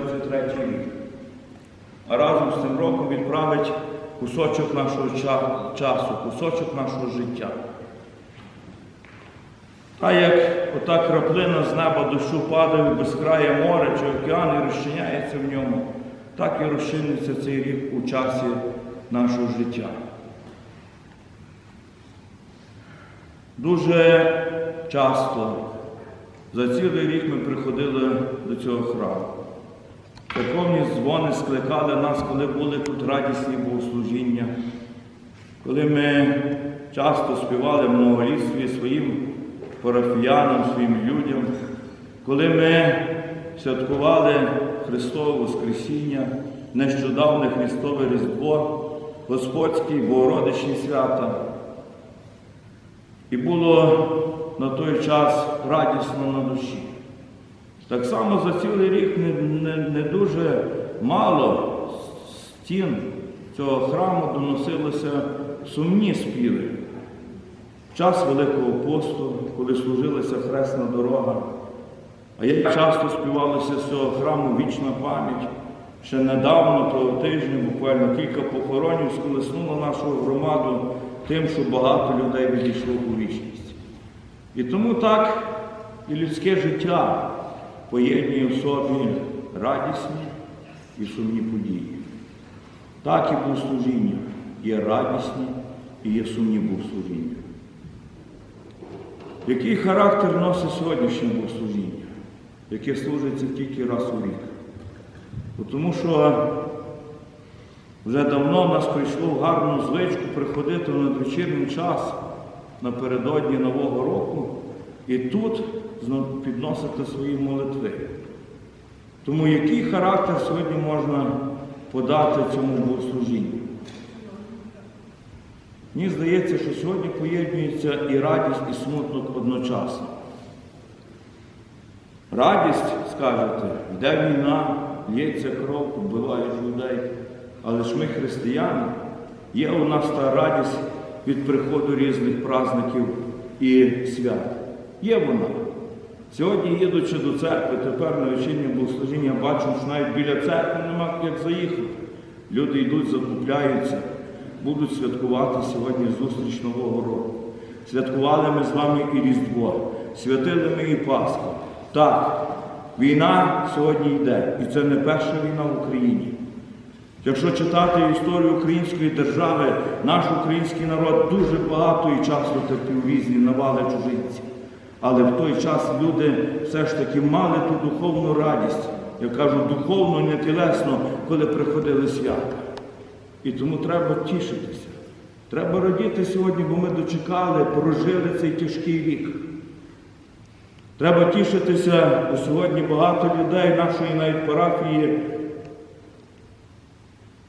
2023 рік. А разом з цим роком відправить кусочок нашого часу, кусочок нашого життя. А як ота краплина з неба дощу падає в безкрає море чи океан і розчиняється в ньому, так і розчиниться цей рік у часі нашого життя. Дуже часто за цілий рік ми приходили до цього храму. Церковні дзвони скликали нас, коли були тут радісні богослужіння, коли ми часто співали в многолітстві своїм парафіянам, своїм людям, коли ми святкували Христове Воскресіння, нещодавне Христове Різдво, Господські Богородичні свята. І було на той час радісно на душі. Так само за цілий рік не, не, не дуже мало стін цього храму доносилися сумні співи. В час Великого посту, коли служилася хресна дорога, а я часто співалося з цього храму вічна пам'ять. Ще недавно, того тижня, буквально кілька похоронів сколеснуло нашу громаду тим, що багато людей відійшло у вічність. І тому так і людське життя поєднує в собі радісні і сумні події. Так і богослужіння є радісні і є сумні богослужіння. Який характер носить сьогоднішнє богослужіння, яке служиться тільки раз у рік? Тому що вже давно в нас прийшло в гарну звичку приходити в надвечірній час напередодні Нового року і тут підносити свої молитви. Тому який характер сьогодні можна подати цьому богослужінню? Мені здається, що сьогодні поєднується і радість, і смуток одночасно. Радість, скажете, йде війна, лється кров, вбивають людей. Але ж ми християни, є у нас та радість від приходу різних праздників і свят. Є вона. Сьогодні, їдучи до церкви, тепер на вечірнє богослужіння, бачу, що навіть біля церкви нема як заїхати. Люди йдуть, закупляються, будуть святкувати сьогодні зустріч Нового року. Святкували ми з вами і Різдво, святили ми і Пасху. Так, війна сьогодні йде, і це не перша війна в Україні. Якщо читати історію української держави, наш український народ дуже багато і часто терпів різні навали чужинців. Але в той час люди все ж таки мали ту духовну радість, я кажу, духовно, не тілесно, коли приходили свята. І тому треба тішитися. Треба радіти сьогодні, бо ми дочекали, прожили цей тяжкий рік. Треба тішитися, бо сьогодні багато людей нашої навіть парафії,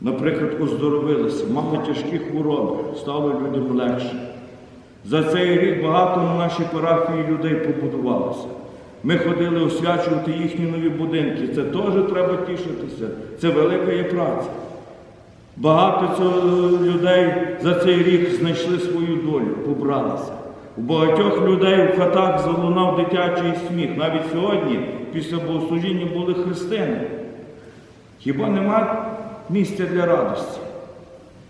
наприклад, оздоровилися, мали тяжкі хвороби, стало людям легше. За цей рік багато на нашій парафії людей побудувалося. Ми ходили освячувати їхні нові будинки. Це теж треба тішитися. Це велика є праця. Багато людей за цей рік знайшли свою долю, побралися. У багатьох людей в хатах залунав дитячий сміх. Навіть сьогодні, після богослужіння, були христини. Хіба нема місця для радості?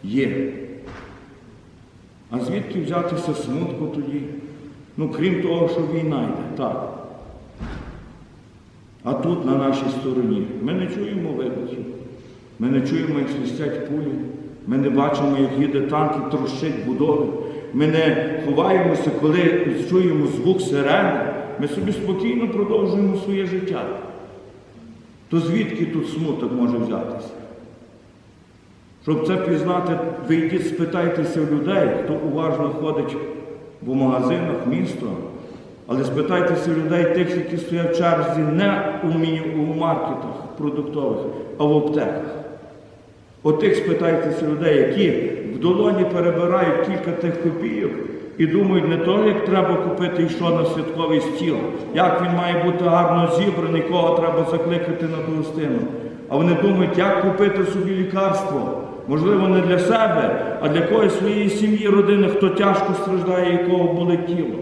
Є. А звідки взятися смутку тоді? Ну, крім того, що війна йде, так. А тут, на нашій стороні, ми не чуємо вибухів, ми не чуємо, як свистять пулі, ми не бачимо, як їде танк і трощить будови. Ми не ховаємося, коли чуємо звук сирени. Ми собі спокійно продовжуємо своє життя. То звідки тут смуток може взятися? Щоб це пізнати, вийдіть, спитайтеся в людей, хто уважно ходить в магазинах, місто, але спитайтеся людей тих, які стоять в черзі не у маркетах продуктових, а в аптеках. Отих спитайтеся людей, які в долоні перебирають кілька тих копійок і думають не то, як треба купити і що на святковий стіл, як він має бути гарно зібраний, кого треба закликати на гостину. А вони думають, як купити собі лікарство. Можливо, не для себе, а для когось своєї сім'ї, родини, хто тяжко страждає, якого болить тіло.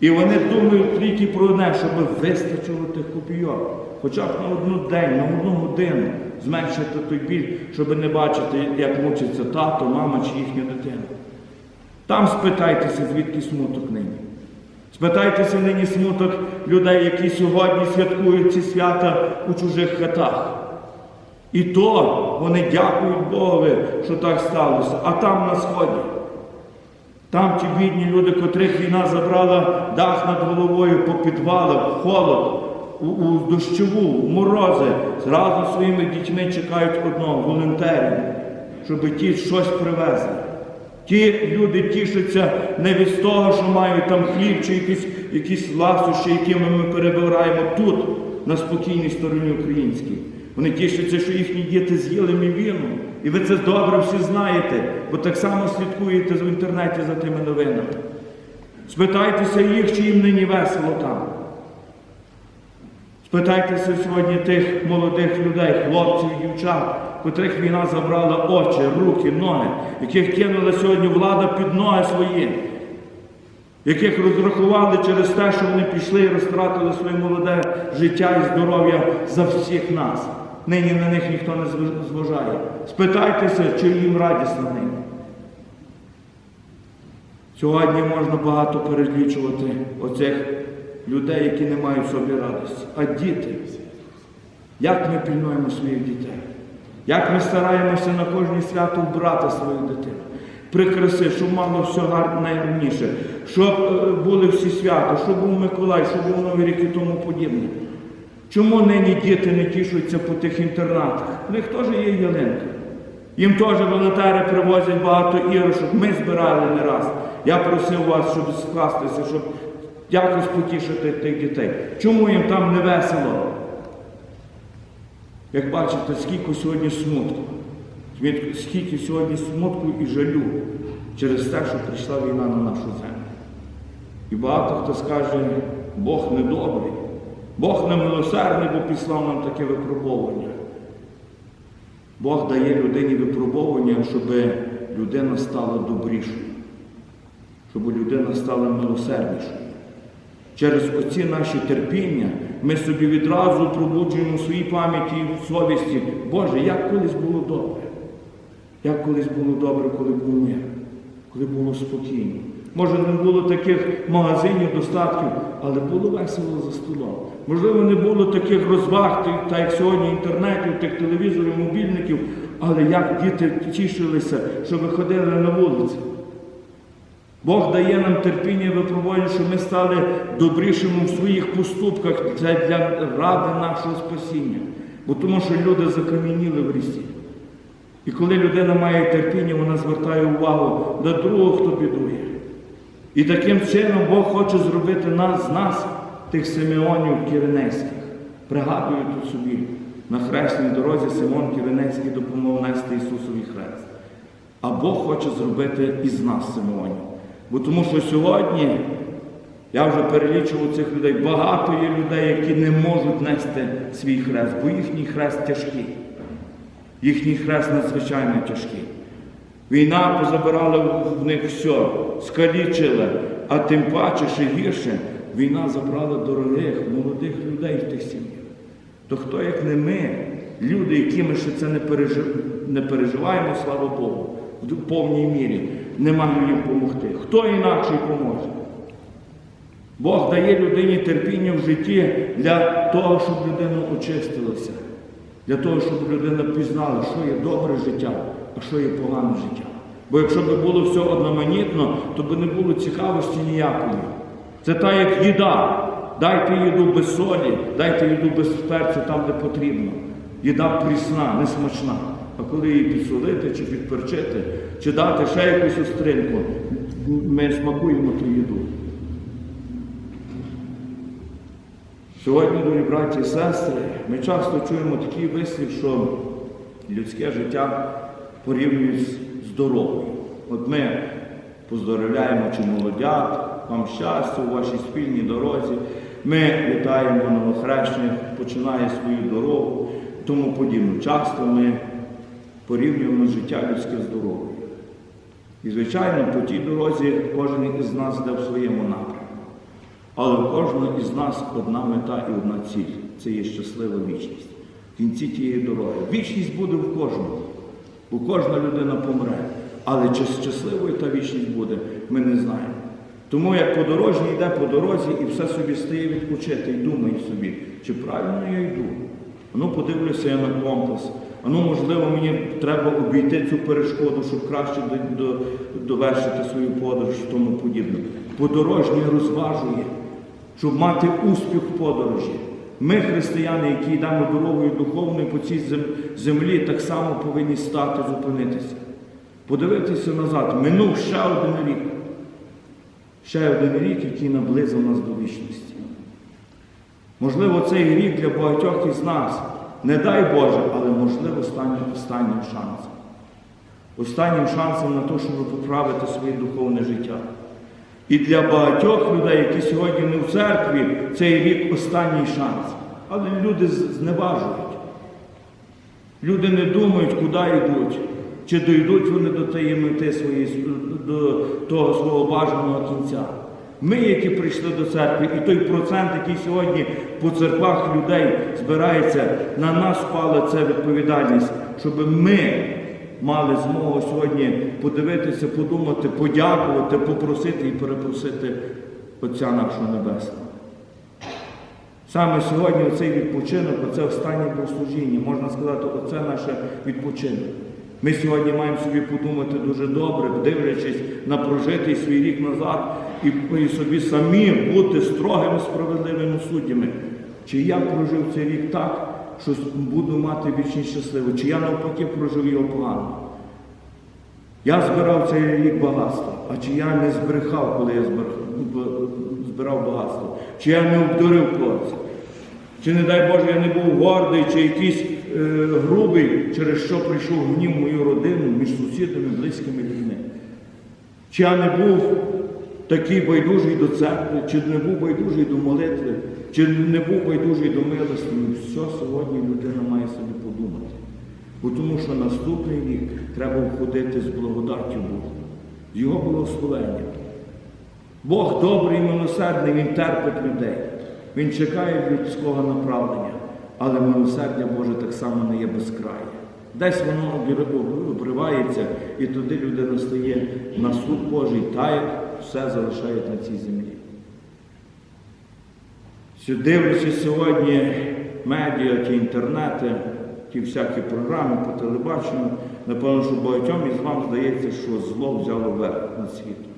І вони думають тільки про одне, щоб вистачило тих копійок. хоча б на одну день, на одну годину зменшити той біль, щоб не бачити, як мучиться тато, мама чи їхня дитина. Там спитайтеся, звідки смуток нині. Спитайтеся нині смуток людей, які сьогодні святкують ці свята у чужих хатах. І то вони дякують Богові, що так сталося. А там на сході. Там ті бідні люди, котрих війна забрала дах над головою по підвалах, в холод, у, у дощову, в морози, зразу своїми дітьми чекають одного волонтерів, щоб ті щось привезли. Ті люди тішаться не від того, що мають там хліб чи якісь, якісь ласощі, якими ми перебираємо тут, на спокійній стороні українській. Вони тішаться, що їхні діти з'їли мівіну. І ви це добре всі знаєте, бо так само слідкуєте в інтернеті за тими новинами. Спитайтеся їх, чи їм нині весело там. Спитайтеся сьогодні тих молодих людей, хлопців, дівчат, котрих війна забрала очі, руки, ноги, яких кинула сьогодні влада під ноги свої, яких розрахували через те, що вони пішли і розтратили своє молоде життя і здоров'я за всіх нас. Нині на них ніхто не зважає. Спитайтеся, чи їм радісно нині. Сьогодні можна багато перелічувати оцих людей, які не мають в собі радості. А діти, як ми пільнуємо своїх дітей? Як ми стараємося на кожне свято вбрати свою дитину? Прикраси, щоб мало все гарне найгарніше, щоб е, були всі свята, щоб був Миколай, щоб був Новий рік і тому подібне. Чому нині діти не тішуються по тих інтернатах? У них теж є ялинка. Їм теж волонтери привозять багато іграшок. Ми збирали не раз. Я просив вас, щоб скластися, щоб якось потішити тих дітей. Чому їм там не весело? Як бачите, скільки сьогодні смутку, скільки сьогодні смутку і жалю через те, що прийшла війна на нашу землю. І багато хто скаже, Бог недобрий, Бог не милосердний, бо післав нам таке випробовування. Бог дає людині випробовування, щоб людина стала добрішою, щоб людина стала милосерднішою. Через оці наші терпіння ми собі відразу пробуджуємо в своїй пам'яті в совісті. Боже, як колись було добре. Як колись було добре, коли був мир, коли було спокійно. Може, не було таких магазинів, достатків, але було весело за столом. Можливо, не було таких розваг, так як сьогодні інтернетів, тих телевізорів, мобільників, але як діти тішилися, що виходили на вулицю. Бог дає нам терпіння і випробування, що ми стали добрішими в своїх поступках. Це для ради нашого спасіння. Бо тому що люди закам'яніли в рісі. І коли людина має терпіння, вона звертає увагу до другого, хто бідує. І таким чином Бог хоче зробити нас з нас, тих Симеонів Кіренецьких. Пригадую тут собі, на хресній дорозі Симон Кіренецький допомог нести Ісусові хрест. А Бог хоче зробити із нас Симеонів. Бо тому що сьогодні, я вже перелічував цих людей, багато є людей, які не можуть нести свій хрест, бо їхній хрест тяжкий. Їхній хрест надзвичайно тяжкий. Війна позабирала в них все, скалічила, а тим паче ще гірше, війна забрала дорогих, молодих людей в тих сім'ях. То хто, як не ми, люди, які ми ще це не, пережив... не переживаємо, слава Богу, в повній мірі, не маємо їм допомогти. Хто інакше поможе? Бог дає людині терпіння в житті для того, щоб людина очистилася, для того, щоб людина пізнала, що є добре життя, а що є погане життя. Бо якщо б було все одноманітно, то б не було цікавості ніякої. Це так, як їда. Дайте їду без солі, дайте їду без перцю там, де потрібно. Їда прісна, несмачна. А коли її підсолити чи підперчити, чи дати ще якусь остринку, ми смакуємо ту їду. Сьогодні, дорогі браті і сестри, ми часто чуємо такий вислів, що людське життя порівнюють з дорогою. От ми поздоровляємо чи молодят, вам щастя у вашій спільній дорозі. Ми вітаємо новохрещених, починає свою дорогу, тому подібно. Часто ми порівнюємо життя людське з дорогою. І, звичайно, по тій дорозі кожен із нас йде в своєму напрямку. Але у кожного із нас одна мета і одна ціль це є щаслива вічність. В кінці тієї дороги. Вічність буде в кожному, бо кожна людина помре. Але чи щасливою та вічність буде, ми не знаємо. Тому як подорожній йде по дорозі і все собі стає відпочити і думає собі, чи правильно я йду. Ну, подивлюся я на компас. А ну, можливо, мені треба обійти цю перешкоду, щоб краще до, до, довершити свою подорож і тому подібне. Подорожній розважує, щоб мати успіх в подорожі. Ми, християни, які йдемо дорогою духовною по цій землі, так само повинні стати, зупинитися. Подивитися назад. Минув ще один рік. Ще один рік, який наблизив нас до вічності. Можливо, цей рік для багатьох із нас, не дай Боже, але можливо стане останнім шансом. Останнім шансом на те, щоб поправити своє духовне життя. І для багатьох людей, які сьогодні не в церкві, цей рік останній шанс. Але люди зневажують. Люди не думають, куди йдуть, чи дійдуть вони до тієї мети своєї, до того свого бажаного кінця. Ми, які прийшли до церкви, і той процент, який сьогодні по церквах людей збирається, на нас впала ця відповідальність, щоб ми мали змогу сьогодні подивитися, подумати, подякувати, попросити і перепросити Отця нашого Небесного. Саме сьогодні оцей відпочинок, оце останнє богослужіння, можна сказати, оце наше відпочинок. Ми сьогодні маємо собі подумати дуже добре, дивлячись на прожитий свій рік назад, і собі самі бути строгими, справедливими суддями. Чи я прожив цей рік так, що буду мати вічність щасливу, чи я навпаки прожив його погано. Я збирав цей рік багатство, а чи я не збрехав, коли я збирав багатство, чи я не обдурив когось, чи, не дай Боже, я не був гордий, чи якийсь е, грубий, через що прийшов гнів мою родину між сусідами, близькими людьми. Чи я не був такий байдужий до церкви, чи не був байдужий до молитви, чи не був байдужий до милості. Ну, Все сьогодні людина має собі подумати. Бо тому що наступний рік треба входити з благодаттю Бога, з Його благословенням. Бог добрий і милосердний, Він терпить людей. Він чекає людського направлення, але милосердя Боже так само не є безкрає. Десь воно обривається, і туди людина стає на суд Божий, та як все залишає на цій землі. Дивлячись сьогодні медіа, ті інтернети, ті всякі програми по телебаченню, напевно, що багатьом із вам здається, що зло взяло верх над світом.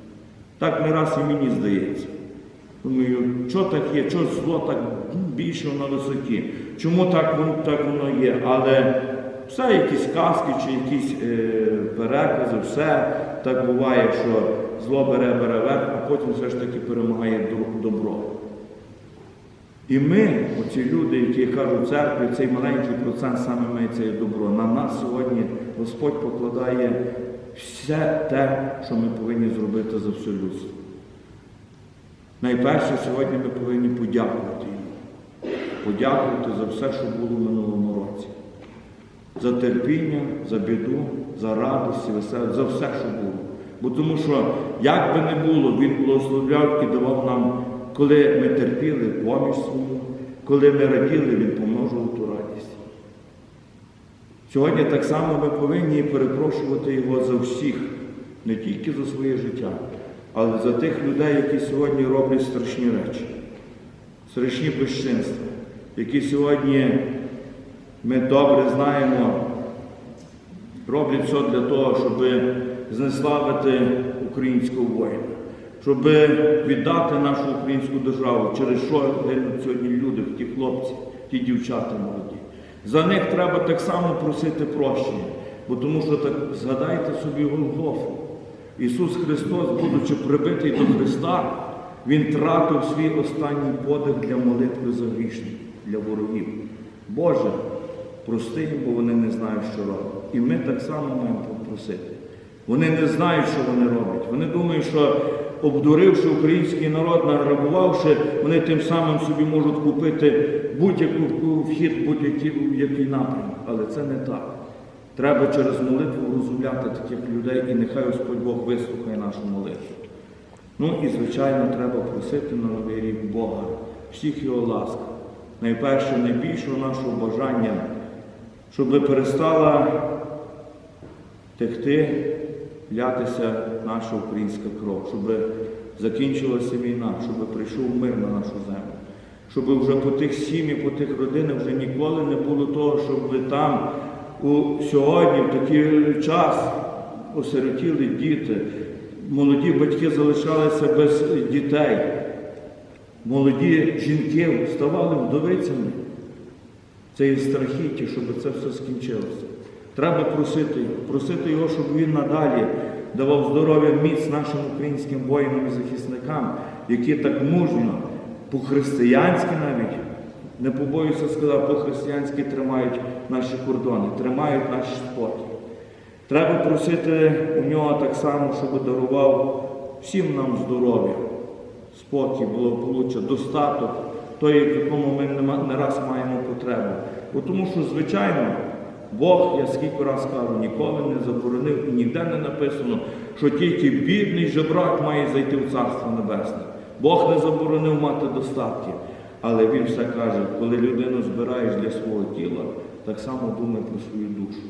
Так не раз і мені здається. Думаю, що так є, що зло так більше на висоті? Чому так воно, так воно є? Але все якісь казки чи якісь е, перекази, все так буває, що зло бере, бере верх, а потім все ж таки перемагає добро. І ми, оці люди, які кажуть церкві, цей маленький процент саме має це є добро. На нас сьогодні Господь покладає все те, що ми повинні зробити за все людство. Найперше сьогодні ми повинні подякувати йому. Подякувати за все, що було в минулому році. За терпіння, за біду, за радість, за все, що було. Бо тому що, як би не було, Він благословляв і давав нам, коли ми терпіли поміж свою, коли ми раділи, Він помножував ту радість. Сьогодні так само ми повинні перепрошувати Його за всіх, не тільки за своє життя, але за тих людей, які сьогодні роблять страшні речі, страшні безчинства, які сьогодні ми добре знаємо, роблять все для того, щоб знеславити українського воїна, щоб віддати нашу українську державу, через що гинуть сьогодні люди, ті хлопці, ті дівчата молоді. За них треба так само просити прощення, бо тому що так згадайте собі Голгофу. Ісус Христос, будучи прибитий до Христа, Він тратив свій останній подих для молитви за грішних, для ворогів. Боже, прости бо вони не знають, що роблять. І ми так само маємо попросити. Вони не знають, що вони роблять. Вони думають, що обдуривши український народ, награбувавши, вони тим самим собий можуть купити будь-яку вхід, будь-який який напрямок. Але це не так. Треба через молитву розумляти таких людей, і нехай Господь Бог вислухає нашу молитву. Ну і, звичайно, треба просити на новий рік Бога, всіх його ласк, найперше, найбільшого нашого бажання, щоб перестала текти, лятися наша українська кров, щоб закінчилася війна, щоб прийшов мир на нашу землю, щоб вже по тих сім'ях, по тих родинах вже ніколи не було того, щоб там у сьогодні, в такий час, осиротіли діти, молоді батьки залишалися без дітей, молоді жінки ставали вдовицями. Це є страхіття, щоб це все скінчилося. Треба просити, його, просити його, щоб він надалі давав здоров'я міць нашим українським воїнам і захисникам, які так мужньо, по-християнськи навіть, не побоюся сказати, по-християнськи тримають наші кордони, тримають наші спокій. Треба просити у нього так само, щоб дарував всім нам здоров'я, спокій, благополуччя, достаток, той, в якому ми не раз маємо потребу. Бо тому що, звичайно, Бог, я скільки раз кажу, ніколи не заборонив і ніде не написано, що тільки бідний жебрак має зайти в Царство Небесне. Бог не заборонив мати достатки. Але Він все каже, коли людину збираєш для свого тіла, так само думай про свою душу.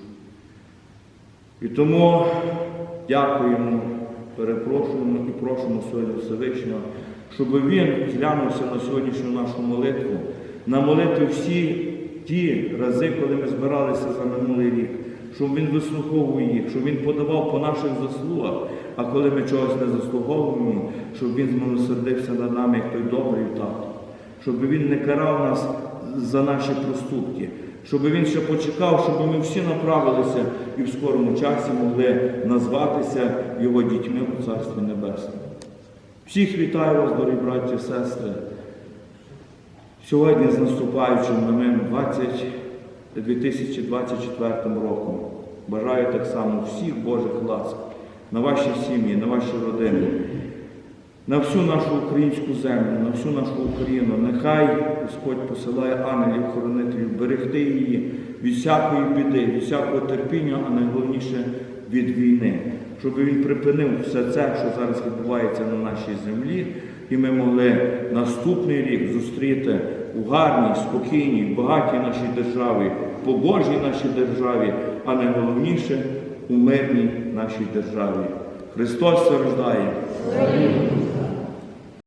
І тому дякуємо, перепрошуємо і просимо сьогодні Всевишнього, щоб він зглянувся на сьогоднішню нашу молитву, на молитву всі ті рази, коли ми збиралися за минулий рік, щоб він вислуховував їх, щоб він подавав по наших заслугах, а коли ми чогось не заслуговуємо, щоб він змилосердився над нами, як той добрий тато, щоб він не карав нас за наші проступки, щоб він ще почекав, щоб ми всі направилися і в скорому часі могли назватися його дітьми у Царстві Небесному. Всіх вітаю вас, дорогі браті і сестри. Сьогодні з наступаючим новим 2024 роком. Бажаю так само всіх Божих ласк на ваші сім'ї, на ваші родини, на всю нашу українську землю, на всю нашу Україну. Нехай Господь посилає ангелів-хоронителів, берегти її від всякої біди, від всякого терпіння, а найголовніше від війни, щоб він припинив все це, що зараз відбувається на нашій землі, і ми могли наступний рік зустріти у гарній, спокійній, багатій нашій державі, побожній нашій державі, а найголовніше у мирній нашій державі. Христос страждає.